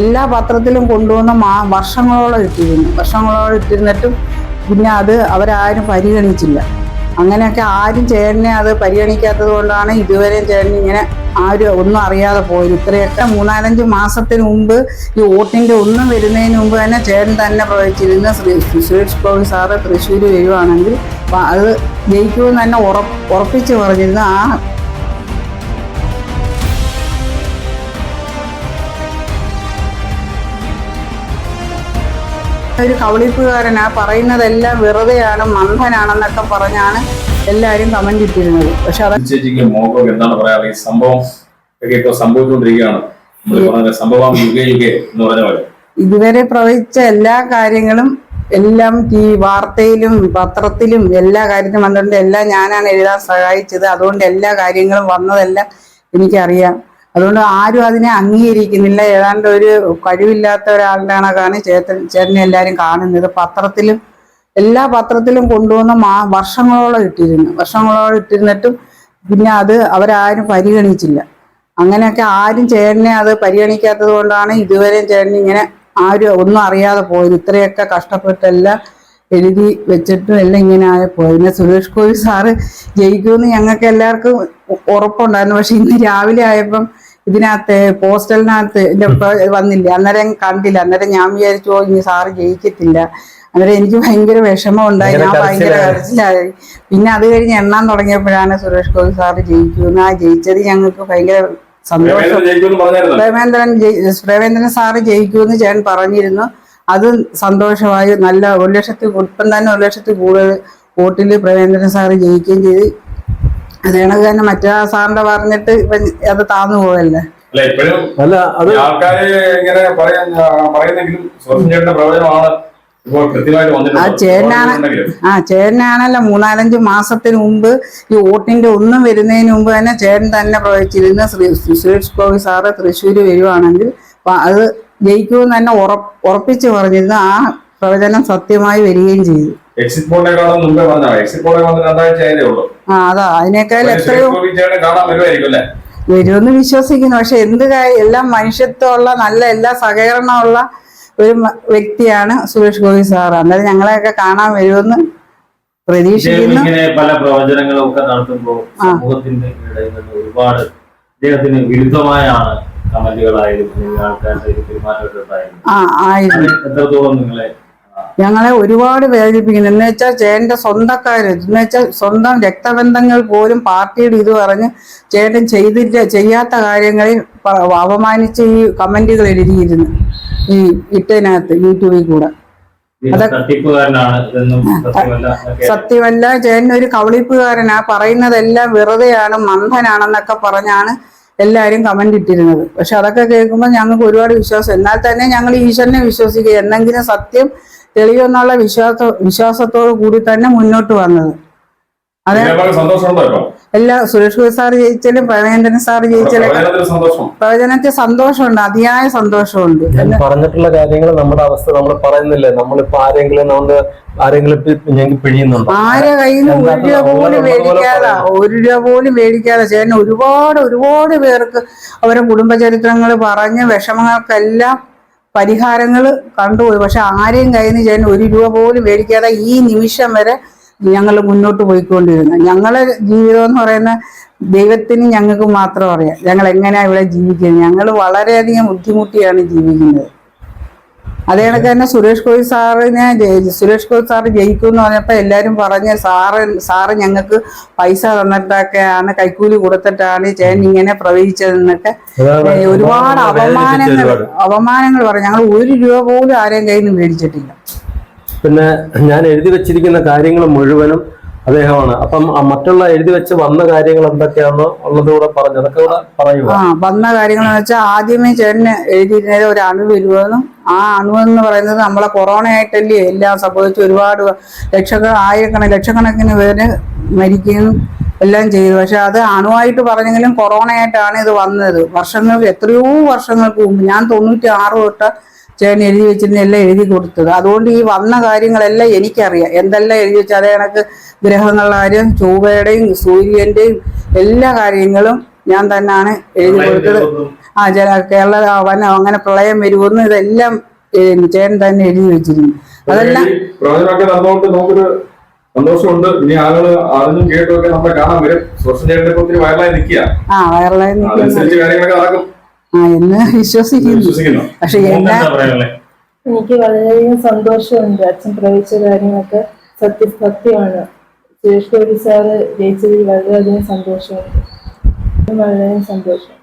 എല്ലാ പത്രത്തിലും കൊണ്ടുവന്ന മാ വർഷങ്ങളോളം ഇട്ടിരുന്നു. വർഷങ്ങളോളം ഇട്ടിരുന്നിട്ടും പിന്നെ അത് അവരാരും പരിഗണിച്ചില്ല. അങ്ങനെയൊക്കെ ആരും ചേട്ടനെ അത് പരിഗണിക്കാത്തത് കൊണ്ടാണ് ഇതുവരെയും ചേട്ടൻ ഇങ്ങനെ ആരും ഒന്നും അറിയാതെ പോയത്. ഇത്രയൊക്കെ മൂന്നാലഞ്ച് മാസത്തിന് മുമ്പ് ഈ വോട്ടിന്റെ ഒന്നും വരുന്നതിന് മുമ്പ് തന്നെ ചേട്ടൻ തന്നെ പ്രവചിച്ചിരുന്ന ശ്രീ സുരേഷ് ഗോപി സാറ് തൃശ്ശൂർ വരുവാണെങ്കിൽ അത് ജയിക്കുമെന്ന് തന്നെ ഉറപ്പ് ഉറപ്പിച്ച് പറഞ്ഞിരുന്നു ആ ഒരു കവളിപ്പുകാരനാ പറയുന്നതെല്ലാം വെറുതെയാണ് മന്ദനാണെന്നൊക്കെ പറഞ്ഞാണ് എല്ലാരും കമന്റ് ഇട്ടിരുന്നത്. പക്ഷെ അത് ചേച്ചിക്ക് എന്താണ് പറയാ സംഭവം ഒക്കെ സംഭവിച്ചുകൊണ്ടിരിക്കുകയാണ്. സംഭവം യുഗ യുഗ എന്ന് പറഞ്ഞ പോലെ. ഇതുവരെ പ്രവചിച്ച എല്ലാ കാര്യങ്ങളും എല്ലാം ഈ വാർത്തയിലും പത്രത്തിലും എല്ലാ കാര്യത്തിലും വന്നിട്ടുണ്ട്. എല്ലാം ഞാനാണ് എഴുതാൻ സഹായിച്ചത്. അതുകൊണ്ട് എല്ലാ കാര്യങ്ങളും വന്നതെല്ലാം എനിക്കറിയാം. അതുകൊണ്ട് ആരും അതിനെ അംഗീകരിക്കുന്നില്ല. ഏതാണ്ട് ഒരു കഴിവില്ലാത്ത ഒരാളുടെ കണക്കാണ് ചേട്ടൻ ചേട്ടനെ എല്ലാവരും കാണുന്നത്. പത്രത്തിലും എല്ലാ പത്രത്തിലും കൊണ്ടുവന്ന് മാ വർഷങ്ങളോളം ഇട്ടിരുന്നു. വർഷങ്ങളോളം ഇട്ടിരുന്നിട്ടും പിന്നെ അത് അവരാരും പരിഗണിച്ചില്ല. അങ്ങനെയൊക്കെ ആരും ചേട്ടനെ അത് പരിഗണിക്കാത്തത് കൊണ്ടാണ് ഇതുവരെയും ചേട്ടൻ ഇങ്ങനെ ആരും ഒന്നും അറിയാതെ പോയത്. ഇത്രയൊക്കെ കഷ്ടപ്പെട്ടെല്ലാം എഴുതി വെച്ചിട്ടും എല്ലാം ഇങ്ങനെ ആയ പോയി. പിന്നെ സുരേഷ് ഗോപി സാറ് ജയിക്കുമെന്ന് ഞങ്ങൾക്ക് എല്ലാവർക്കും ഉറപ്പുണ്ടായിരുന്നു. പക്ഷെ ഇന്ന് രാവിലെ ആയപ്പം ഇതിനകത്ത് പോസ്റ്റലിനകത്ത് വന്നില്ല. അന്നേരം കണ്ടില്ല. അന്നേരം ഞാൻ വിചാരിച്ചു ഇനി സാറ് ജയിക്കത്തില്ല. അന്നേരം എനിക്ക് ഭയങ്കര വിഷമം ഉണ്ടായി ഞാൻ ഭയങ്കര കരച്ചിലായി. പിന്നെ അത് കഴിഞ്ഞ് എണ്ണാൻ തുടങ്ങിയപ്പോഴാണ് സുരേഷ് ഗോപി സാറ് ജയിക്കുമെന്ന് ആ ജയിച്ചത് ഞങ്ങൾക്ക് ഭയങ്കര സന്തോഷം. പ്രേമേന്ദ്രൻ പ്രേമേന്ദ്രൻ സാറ് ജയിക്കുമെന്ന് ചേട്ടൻ പറഞ്ഞിരുന്നു. അത് സന്തോഷമായി. നല്ല ഒരു ലക്ഷത്തി ഇപ്പം തന്നെ ഒരു ലക്ഷത്തിൽ കൂടുതൽ വോട്ടിൽ പ്രേമേന്ദ്രൻ സാറ് ജയിക്കുകയും ചെയ്ത്. അത് കണക്ക് തന്നെ മറ്റേ സാറിന്റെ പറഞ്ഞിട്ട് ഇപ്പം അത് താന്നു പോവല്ലേ? അല്ല ഇപ്പോഴും അല്ല അത് ആൾക്കാര് ഇങ്ങനെ പറയാൻ ആ, പറയുന്നെങ്കിലും സുരേഷൻ ചേട്ടന്റെ പ്രവചനമാണ് ഇപ്പോൾ കൃത്യമായിട്ട് ആ ചേട്ടനാണ് ആ ചേട്ടനാണല്ലോ മൂന്നാലഞ്ച് മാസത്തിന് മുമ്പ് ഈ വോട്ടിന്റെ ഒന്നും വരുന്നതിന് മുമ്പ് തന്നെ ചേട്ടൻ തന്നെ പ്രവചിച്ചിരുന്ന ശ്രീ സുരേഷ് ഗോപി സാറ് തൃശ്ശൂർ വരുവാണെങ്കിൽ അത് ജയിക്കുമെന്ന് തന്നെ ഉറപ്പിച്ചു ഉറപ്പിച്ച് പറഞ്ഞിരുന്നു ആ പ്രവചനം സത്യമായി വരികയും ചെയ്തു. എക്സിറ്റ് പോളിനേക്കാളും മുമ്പേ പറഞ്ഞാൽ എക്സിറ്റ് പോളിൽ വന്ന് രണ്ടാഴ്ച ആയതേ ഉള്ളൂ. ആ അതാ. അതിനേക്കാൾ എത്രയോ കാണാൻ വരുമായിരിക്കും അല്ലേ? വരുമെന്ന് വിശ്വസിക്കുന്നു. പക്ഷെ എന്ത് കാര്യം? എല്ലാം മനുഷ്യത്വമുള്ള നല്ല എല്ലാ സഹകരണമുള്ള ഒരു വ്യക്തിയാണ് സുരേഷ് ഗോപി സാർ അന്നേരം ഞങ്ങളെയൊക്കെ കാണാൻ വരുമെന്ന് പ്രതീക്ഷിക്കുന്നു. പല പ്രവചനങ്ങളും ഒക്കെ നടത്തുമ്പോൾ സമൂഹത്തിന്റെ ഇടയിൽ ഒരുപാട് അദ്ദേഹത്തിന് വിരുദ്ധമായാണ് കമന്റുകളായാലും ആൾക്കാരുടെ പെരുമാറ്റമൊക്കെ ഉണ്ടായിരുന്നു എത്രത്തോളം നിങ്ങളെ ഞങ്ങളെ ഒരുപാട് വേദനിപ്പിക്കുന്നു. എന്ന് വെച്ചാൽ ചേട്ടന്റെ സ്വന്തക്കാര് എന്ന് വെച്ചാൽ സ്വന്തം രക്തബന്ധങ്ങൾ പോലും പാർട്ടിയുടെ ഇത് പറഞ്ഞ് ചേട്ടൻ ചെയ്തില്ല ചെയ്യാത്ത കാര്യങ്ങളിൽ അപമാനിച്ച് ഈ കമന്റുകൾ എഴുതിയിരുന്നു ഈ ഇട്ടതിനകത്ത് യൂട്യൂബിൽ കൂടെ. സത്യമല്ല ചേട്ടൻ ഒരു കവളിപ്പുകാരനാ പറയുന്നതെല്ലാം വെറുതെയാണ് മന്ദനാണെന്നൊക്കെ പറഞ്ഞാണ് എല്ലാവരും കമന്റ് ഇട്ടിരുന്നത്. പക്ഷെ അതൊക്കെ കേൾക്കുമ്പോൾ ഞങ്ങൾക്ക് ഒരുപാട് വിശ്വാസം. എന്നാൽ തന്നെ ഞങ്ങൾ ഈശ്വരനെ വിശ്വസിക്കുക. എന്തെങ്കിലും സത്യം തെളിയുമെന്നുള്ള വിശ്വാസ വിശ്വാസത്തോടു കൂടി തന്നെ മുന്നോട്ട് വന്നത്. അതെ. എല്ലാ സുരേഷ് ഗോപി സാർ ജയിച്ചാലും പ്രവേന്ദ്രൻ സാർ ജയിച്ചാലും പ്രവചനത്തിൽ സന്തോഷമുണ്ട്. അതിയായ സന്തോഷമുണ്ട്. പറഞ്ഞിട്ടുള്ള കാര്യങ്ങൾ നമ്മുടെ അവസ്ഥ നമ്മൾ പറയുന്നില്ലേ? നമ്മളിപ്പോ ആരെങ്കിലും ആരെങ്കിലും പിഴിയുന്നുണ്ടോ? ആരെ കയ്യിൽ നിന്ന് ഒരു രൂപ പോലും മേടിക്കാതെ ഒരു രൂപ പോലും മേടിക്കാതെ ചേട്ടൻ ഒരുപാട് ഒരുപാട് പേർക്ക് അവരുടെ കുടുംബചരിത്രങ്ങൾ പറഞ്ഞ് വിഷമങ്ങൾക്കെല്ലാം പരിഹാരങ്ങൾ കണ്ടുപോയി പക്ഷെ ആരെയും കയ്യിൽ നിന്ന് ചെയ്യാൻ ഒരു രൂപ പോലും മേടിക്കാതെ ഈ നിമിഷം വരെ ഞങ്ങൾ മുന്നോട്ട് പോയിക്കൊണ്ടിരുന്നു. ഞങ്ങളെ ജീവിതം എന്ന് പറയുന്ന ദൈവത്തിന് ഞങ്ങൾക്ക് മാത്രം അറിയാം. ഞങ്ങൾ എങ്ങനെയാണ് ഇവിടെ ജീവിക്കുന്നത്? ഞങ്ങൾ വളരെയധികം ബുദ്ധിമുട്ടിയാണ് ജീവിക്കുന്നത്. അതേ കണക്ക് തന്നെ സുരേഷ് ഗോപി സാറിനെ ഞാൻ സുരേഷ് ഗോപി സാറ് ജയിക്കും എന്ന് പറഞ്ഞപ്പോൾ എല്ലാവരും പറഞ്ഞ് സാറ് സാറ് ഞങ്ങൾക്ക് പൈസ തന്നിട്ടൊക്കെയാണ് കൈക്കൂലി കൊടുത്തിട്ടാണ് ചേട്ടൻ ഇങ്ങനെ പ്രവചിച്ചതെന്നൊക്കെ ഏ, ഒരുപാട് അപമാനങ്ങൾ. അപമാനങ്ങൾ പറഞ്ഞു ഞങ്ങൾ ഒരു രൂപ പോലും ആരെയും കയ്യിൽ നിന്ന് മേടിച്ചിട്ടില്ല പിന്നെ ഞാൻ എഴുതി വെച്ചിരിക്കുന്ന കാര്യങ്ങൾ മുഴുവനും അദ്ദേഹമാണ്. അപ്പം മറ്റുള്ള എഴുതി വെച്ച് വന്ന കാര്യങ്ങൾ എന്തൊക്കെയാണെന്ന് ഉള്ളത് കൂടെ പറഞ്ഞു അതൊക്കെ കൂടെ പറയുക ആ വന്ന കാര്യങ്ങൾ എന്ന് വെച്ചാൽ ആദ്യമേ ചേട്ടന് എഴുതിയിരുന്നത് ഒരു അണു വരുമെന്നും ആ അണു എന്ന് പറയുന്നത് നമ്മളെ കൊറോണ ആയിട്ടല്ലേ എല്ലാം സംഭവിച്ച് ഒരുപാട് ലക്ഷക്കണ ആയിരക്കണക്കിന് ലക്ഷക്കണക്കിന് പേര് മരിക്കുകയും എല്ലാം ചെയ്തു. പക്ഷെ അത് അണുവായിട്ട് പറഞ്ഞെങ്കിലും കൊറോണ ആയിട്ടാണ് ഇത് വന്നത്. വർഷങ്ങൾക്ക് എത്രയോ വർഷങ്ങൾക്ക് മുമ്പ് ഞാൻ തൊണ്ണൂറ്റി ആറ് തൊട്ട് ചേട്ടൻ എഴുതി വെച്ചിരുന്ന എല്ലാം എഴുതി കൊടുത്തത്. അതുകൊണ്ട് ഈ വന്ന കാര്യങ്ങളെല്ലാം എനിക്കറിയാം. എന്തെല്ലാം എഴുതി വെച്ചാൽ അതേ കണക്ക് ഗ്രഹങ്ങളാരും ചൊവ്വയുടെയും സൂര്യന്റെയും എല്ലാ കാര്യങ്ങളും ഞാൻ തന്നെയാണ് എഴുതി കൊടുത്തത്. ആ ചില കേരള വനം അങ്ങനെ പ്രളയം വരുമെന്ന് ഇതെല്ലാം ചേട്ടൻ തന്നെ എഴുതി വെച്ചിരുന്നു. അതെല്ലാം സന്തോഷമുണ്ട്. ഇനി ആളുകൾ അറിഞ്ഞും കേട്ടും ഒക്കെ നമ്മളെ കാണാൻ വരും. സോഷ്യൽ ഒത്തിരി വൈറലായി നിൽക്കുക ആ വയറലായി നിൽക്കുക കാര്യങ്ങളൊക്കെ നടക്കും. ആ എന്ന് വിശ്വസിക്കുന്നു. പക്ഷെ എല്ലാ എനിക്ക് വളരെയധികം സന്തോഷമുണ്ട്. അച്ഛൻ പ്രവചിച്ച കാര്യങ്ങളൊക്കെ സത്യസത്യമാണ് സുരേഷ് ഗോപി സാറ് ജയിച്ചതിൽ വളരെയധികം സന്തോഷമുണ്ട്. വളരെയധികം സന്തോഷം.